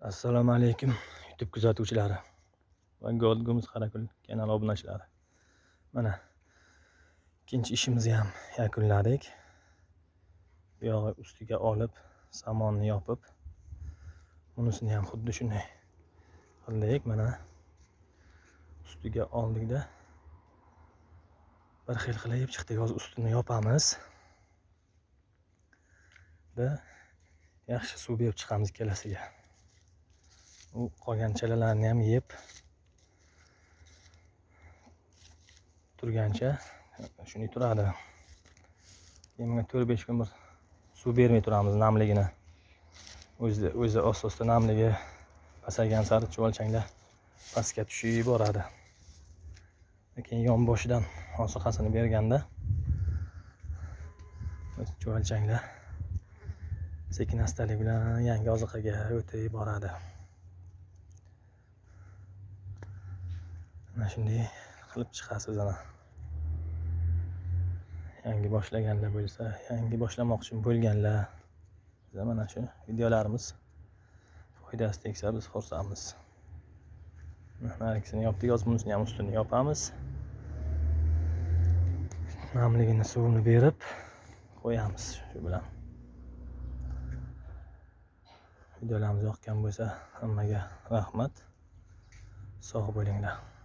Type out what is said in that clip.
assalomu alaykum youtube kuzatuvchilari. Va gold gumuz qarakul kanali obunachilari. Mana ikkinchi ishimizni ham yakunladik. Bu yog'i ustiga olib samonni yopib bunisini ham xuddi shunday qildik. Mana ustiga oldikda bir xil qilib chiqdik hozir ustini yopamiz. Va yaxshi suv berib chiqamiz ikkalasiga u qolgan chalalarni ham yeb. Turgancha shunday turadi. Keyin bunga to'rt besh kun bir suv bermay turamiz namligini. O'zi o'zi osta osta namligi pasaygan sari chuvalchanglar pastga tushib boradi keyin yonboshidan oziqasini berganda chuvalchanglar sekin astalik bilan yangi oziqaga o'tib boradi mana shunday qilib chiqasiz ana. Yangi boshlaganlar bo'lsa yangi boshlamoqchi bo'lganlar biza mana shu videolarimiz foydasi tegsa biz xursandmiz narigisini yopdik hozir bunisini ham ustini yopamiz namligini suvini berib qo'yamiz shu bilan videolarimiz yoqqan bo'lsa hammaga rahmat sog' bo'linglar